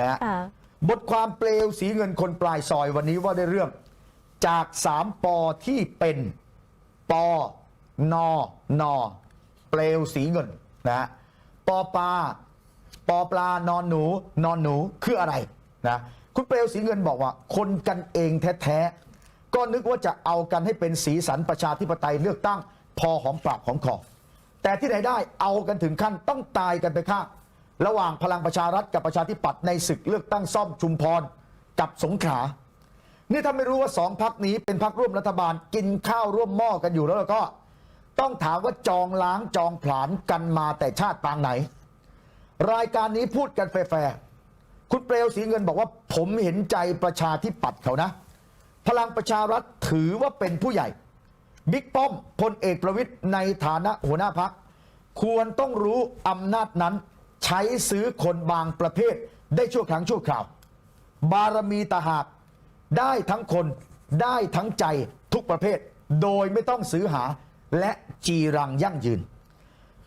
นะฮะค่ะบทความเปลวสีเงินคนปลายซอยวันนี้ว่าได้เรื่องจากสามปอที่เป็นปอนอนอเปลวสีเงินนะฮะปอปลาปอปลานอนหนู นอนหนูคืออะไรนะคุณเปลวสีเงินบอกว่า คนกันเองแท้ๆก็นึกว่าจะเอากันให้เป็นสีสันประชาธิปไตยเลือกตั้ง พอหอมปากหอมคอแต่ที่ไหนได้เอากันถึงขั้นต้องตายกันไปข้าง ระหว่างพลังประชารัฐกับประชาธิปัตย์ในศึกเลือกตั้งซ่อมชุมพรกับสงขลานี่ถ้าไม่รู้ว่าสองพักนี้เป็นพักร่วมรัฐบาลกินข้าวร่วมหม้อกันอยู่แล้วก็ ต้องถามว่าจองล้างจองผลาญกันมาแต่ชาติปางไหน รายการนี้พูดกันแฟร์คุณเปลวสีเงินบอกว่าผมเห็นใจประชาธิปัตย์เขานะ พลังประชารัฐถือว่าเป็นผู้ใหญ่บิ๊กป้อมพลเอกประวิทย์ในฐานะหัวหน้าพักควรต้องรู้อำนาจนั้น ใช้ซื้อคนบางประเภท ได้ชั่วครั้งชั่วคราว บารมีตาหากได้ทั้งคนได้ทั้งใจทุกประเภท โดยไม่ต้องซื้อหาและจีรังยั่งยืน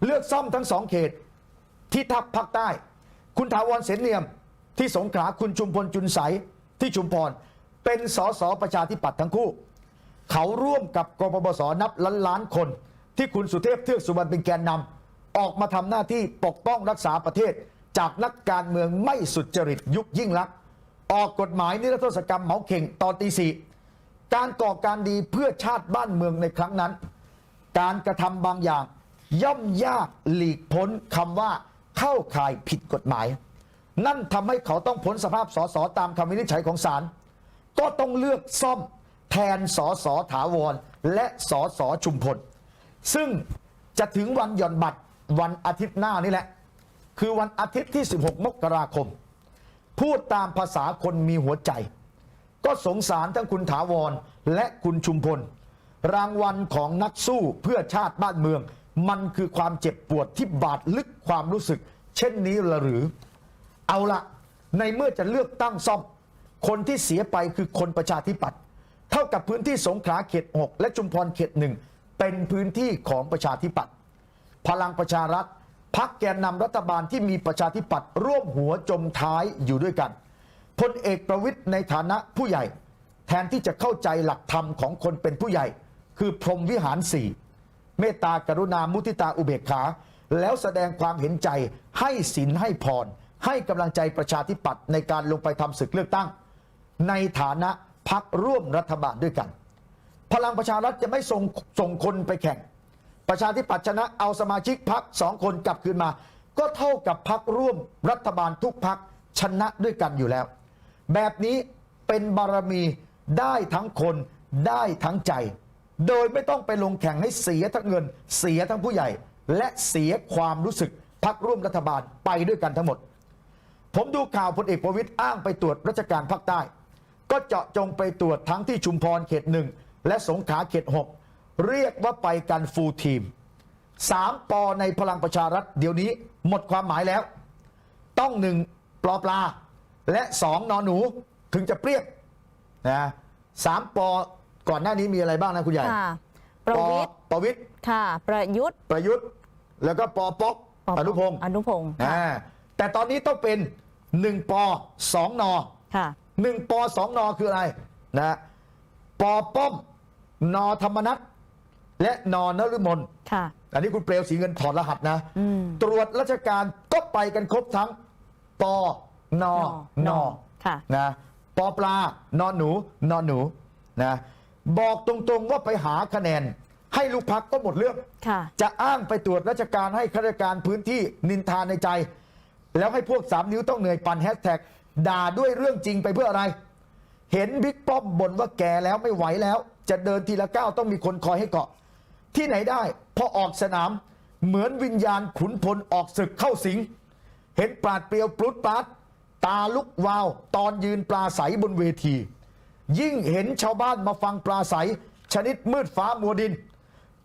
เลือกซ่อมทั้งสองเขตที่ทัพภาคใต้ คุณถาวรเสนเนียมที่สงขลาคุณชุมพลจุนใสที่ชุมพรเป็นสสประชาธิปัตย์ทั้งคู่ เขาร่วมกับกปปสนับล้านล้านคน ที่คุณสุเทพเทือกสุบรรณเป็นแกนนำ ออกมาทำหน้าที่ปกป้องรักษาประเทศ จากนักการเมืองไม่สุจริตยุคยิ่งลักษณ์ออกกฎหมายนิรโทษกรรมเหมาเข่งตอนตีสี่การก่อการดีเพื่อชาติบ้านเมืองในครั้งนั้น การกระทำบางอย่าง ย่อมยากหลีกพ้นคำว่าเข้าข่ายผิดกฎหมาย นั่นทำให้เขาต้องพ้นสภาพสสตามคำวินิจฉัยของศาลก็ต้องเลือกซ่อมแทนสสถาวร และสสชุมพล ซึ่งจะถึงวันหย่อนบัตร วันอาทิตย์หน้านี่แหละ คือวันอาทิตย์ที่ 16 มกราคม พูดตามภาษาคนมีหัวใจ ก็สงสารทั้งคุณถาวรและคุณชุมพล รางวัลของนักสู้เพื่อชาติบ้านเมือง มันคือความเจ็บปวดที่บาดลึกความรู้สึก เช่นนี้ละหรือ เอาละในเมื่อจะเลือกตั้งซ่อม คนที่เสียไปคือคนประชาธิปัตย์เท่ากับพื้นที่สงขลาเขต 6 และชุมพรเขตหนึ่งเป็นพื้นที่ของประชาธิปัตย์ พลังประชารัฐพักแกนนำรัฐบาลที่มีประชาธิปัตย์ร่วมหัวจมท้ายอยู่ด้วยกันพลเอกประวิทย์ในฐานะผู้ใหญ่ แทนที่จะเข้าใจหลักธรรมของคนเป็นผู้ใหญ่ คือพรหมวิหารสี่เมตตากรุณามุทิตาอุเบกขา แล้วแสดงความเห็นใจให้ศีลให้พร ให้กำลังใจประชาธิปัตย์ในการลงไปทำศึกเลือกตั้ง ในฐานะพักร่วมรัฐบาลด้วยกัน พลังประชารัฐจะไม่ส่งส่งคนไปแข่ง ประชาธิปัตย์ชนะเอาสมาชิกพักสองคนกลับคืนมา ก็เท่ากับพักร่วมรัฐบาลทุกพักชนะด้วยกันอยู่แล้ว แบบนี้เป็นบารมีได้ทั้งคนได้ทั้งใจ โดยไม่ต้องไปลงแข่งให้เสียทั้งเงิน เสียทั้งผู้ใหญ่ และเสียความรู้สึกพักร่วมรัฐบาลไปด้วยกันทั้งหมด ผมดูข่าวพลเอกประวิตยอ้างไปตรวจราชการภาคใต้ ก็เจาะจงไปตรวจทั้งที่ชุมพรเขตหนึ่งและสงขลาเขตหก เรียกว่าไปกันฟูลทีมสามปอในพลังประชารัฐเดี๋ยวนี้หมดความหมายแล้ว ต้องหนึ่งปลอปลา และสองนอนหนูถึงจะเปรี้ยกนะสามปอก่อนหน้านี้มีอะไรบ้างนะคุณใหญ่ค่ะประวิทย์ปอประวิทย์ค่ะ ประยุทธ์ประยุทธ์ แล้วก็ปอป๊อกปอนุพงศ์อนุพงศ์ค่ะอ่าแต่ตอนนี้ต้องเป็นหนึ่งปอสองนอค่ะหนึ่งปอสองนอคืออะไรนะปอป้อมนอธรรมนัต และนอนฤมลค่ะ อันนี้คุณเปลวสีเงินถอดรหัสนะ อืม ตรวจราชการก็ไปกันครบทั้งปอนอนอ ค่ะ นะปอปลานอนหนูนอนหนูนะบอกตรงๆว่าไปหาคะแนน ให้ลูกพักก็หมดเรื่อง ค่ะ จะอ้างไปตรวจราชการให้ข้าราชการพื้นที่นินทาในใจ แล้วให้พวกสามนิ้วต้องเหนื่อยปั่นแฮชแท็กด่าด้วยเรื่องจริงไปเพื่ออะไร เห็นบิ๊กป้อมบ่นว่าแก่แล้วไม่ไหวแล้ว จะเดินทีละก้าวต้องมีคนคอยให้เกาะ ที่ไหนได้ พอออกสนามเหมือนวิญญาณขุนพลออกศึกเข้าสิง เห็นปราดเปรียวปลุดปราดตาลุกวาว ตอนยืนปลาใสบนเวที ยิ่งเห็นชาวบ้านมาฟังปลาใส ชนิดมืดฟ้ามัวดิน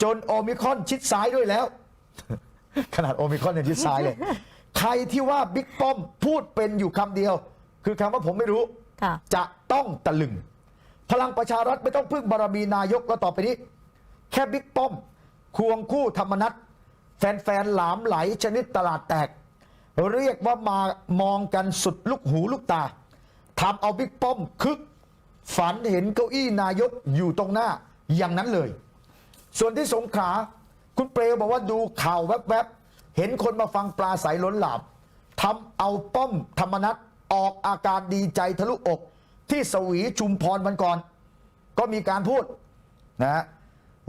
จนโอมิครอนชิดซ้ายด้วยแล้ว ขนาดโอมิครอนยังชิดซ้ายเลย ใครที่ว่าบิ๊กป้อมพูดเป็นอยู่คำเดียว คือคำว่าผมไม่รู้ค่ะจะต้องตะลึง พลังประชารัฐไม่ต้องพึ่งบารมีนายกแล้วต่อไปนี้ แค่บิ๊กป้อม ควงคู่ธรรมนัตแฟนๆหลามไหลชนิดตลาดแตก เรียกว่ามามองกันสุดลูกหูลูกตาทำเอาบิ๊กป้อมคึก ฝันเห็นเก้าอี้นายกอยู่ตรงหน้าอย่างนั้นเลย ส่วนที่สงขลาคุณเปรวบอกว่าดูข่าวแวบๆ เห็นคนมาฟังปลาใสล้นหลามทำเอาป้อมธรรมนัตออกอาการดีใจทะลุอก ที่สวีชุมพรวันก่อน ก็มีการพูดนะฮะ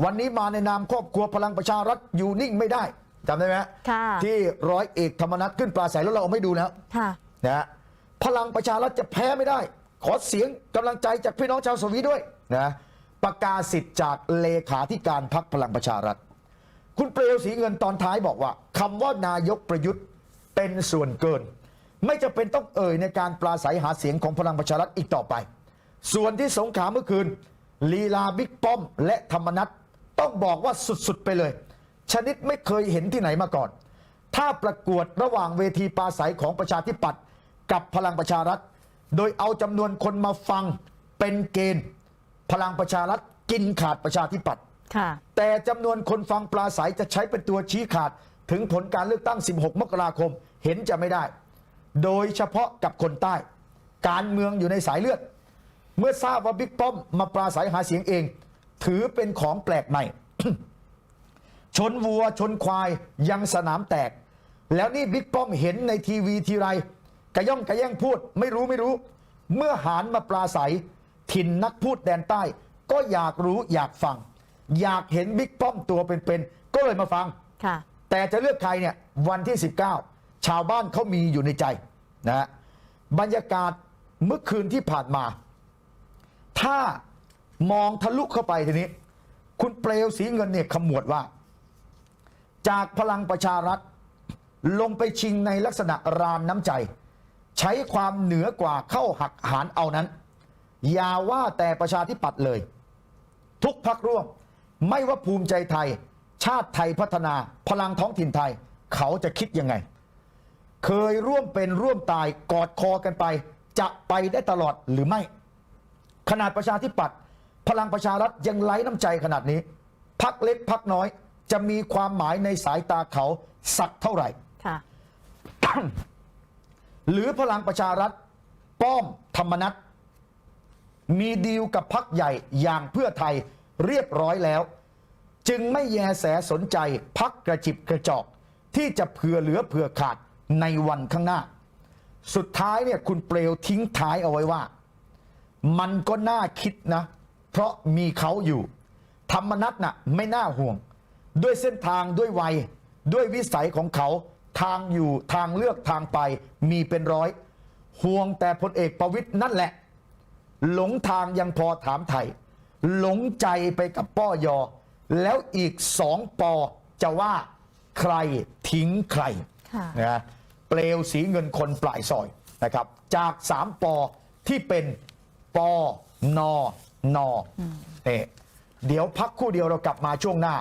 วันนี้มาในนามครอบครัวพลังประชารัฐอยู่นิ่งไม่ได้จำได้ไหมฮะค่ะที่ร้อยเอกธรรมนัฐขึ้นปลาใสแล้วเราเอาไม่ดูแล้วค่ะนะฮะพลังประชารัฐจะแพ้ไม่ได้ ขอเสียงกำลังใจจากพี่น้องชาวสวีด้วยนะประกาศสิทธิ์จากเลขาธิการพรรคพลังประชารัฐ คุณเปลวสีเงินตอนท้ายบอกว่าคำว่านายกประยุทธ์เป็นส่วนเกิน ไม่จะเป็นต้องเอ่ยในการปราศัยหาเสียงของพลังประชารัฐอีกต่อไป ส่วนที่สงขลาเมื่อคืนลีลาบิ๊กป้อม และธรรมนัฐ ต้องบอกว่าสุดๆไปเลย ชนิดไม่เคยเห็นที่ไหนมาก่อน ถ้าประกวดระหว่างเวทีปราศัยของประชาธิปัตย์กับพลังประชารัฐ โดยเอาจำนวนคนมาฟังเป็นเกณฑ์ พลังประชารัฐกินขาดประชาธิปัตย์ค่ะแต่จำนวนคนฟังปลาใสจะใช้เป็นตัวชี้ขาด ถึงผลการเลือกตั้ง 16 มกราคมเห็นจะไม่ได้ โดยเฉพาะกับคนใต้ การเมืองอยู่ในสายเลือด เมื่อทราบว่าบิ๊กป้อมมาปราศัยหาเสียงเอง ถือเป็นของแปลกใหม่ ชนวัวชนควายยังสนามแตก แล้วนี่บิ๊กป้อมเห็นในทีวีทีไรกระย่องกระแย่งพูด ไม่รู้ไม่รู้ เมื่อหารมาปลาใสถิ่นนักพูดแดนใต้ ก็อยากรู้อยากฟัง อยากเห็นบิ๊กป้อมตัวเป็นๆก็เลยมาฟังค่ะแต่จะเลือกใครเนี่ยวันที่ 19 ชาวบ้านเขามีอยู่ในใจนะฮะบรรยากาศเมื่อคืนที่ผ่านมา ถ้า มองทะลุเข้าไปทีนี้ คุณเปลวสีเงินเนี่ยขมวดว่า จากพลังประชารัฐ ลงไปชิงในลักษณะรานน้ำใจ ใช้ความเหนือกว่าเข้าหักหารเอานั้น อย่าว่าแต่ประชาธิปัตย์เลย ทุกพักร่วม ไม่ว่าภูมิใจไทย ชาติไทยพัฒนา พลังท้องถิ่นไทย เขาจะคิดยังไง เคยร่วมเป็นร่วมตายกอดคอกันไป จะไปได้ตลอดหรือไม่ขนาดประชาธิปัตย์ พลังประชารัฐยังไร้น้ำใจขนาดนี้ พักเล็กพักน้อย จะมีความหมายในสายตาเขาสักเท่าไหร่ ค่ะ หรือพลังประชารัฐ ป้อมธรรมนัตมีดีลกับพักใหญ่อย่างเพื่อไทยเรียบร้อยแล้ว จึงไม่แยแสสนใจพักกระจิบกระจอก ที่จะเผื่อเหลือเผื่อขาดในวันข้างหน้า สุดท้ายเนี่ยคุณเปลวทิ้งท้ายเอาไว้ว่า มันก็น่าคิดนะ เพราะมีเขาอยู่ ธรรมนัตน่ะไม่น่าห่วง ด้วยเส้นทางด้วยวัย ด้วยวิสัยของเขาทางอยู่ทางเลือกทางไปมีเป็นร้อย ห่วงแต่พลเอกประวิตยนั่นแหละ หลงทางยังพอถามไทย หลงใจไปกับป้อยอ แล้วอีกสองปอจะว่าใครทิ้งใครค่ะนะเปลวสีเงินคนปลายซอยนะครับ จากสามปอที่เป็นปอนอ นอเนี่เดี๋ยวพักคู่เดียวเรากลับมาช่วงหน้า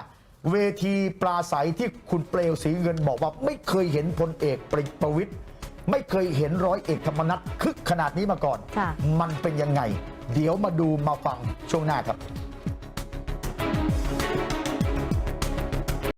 เวทีปลาศัยที่คุณเปลวสีเงินบอกว่าไม่เคยเห็นพลเอกประประวิตยไม่เคยเห็นร้อยเอกธรรมนัฐคึกขนาดนี้มาก่อน มันเป็นยังไง เดี๋ยวมาดูมาฟังช่วงหน้าครับ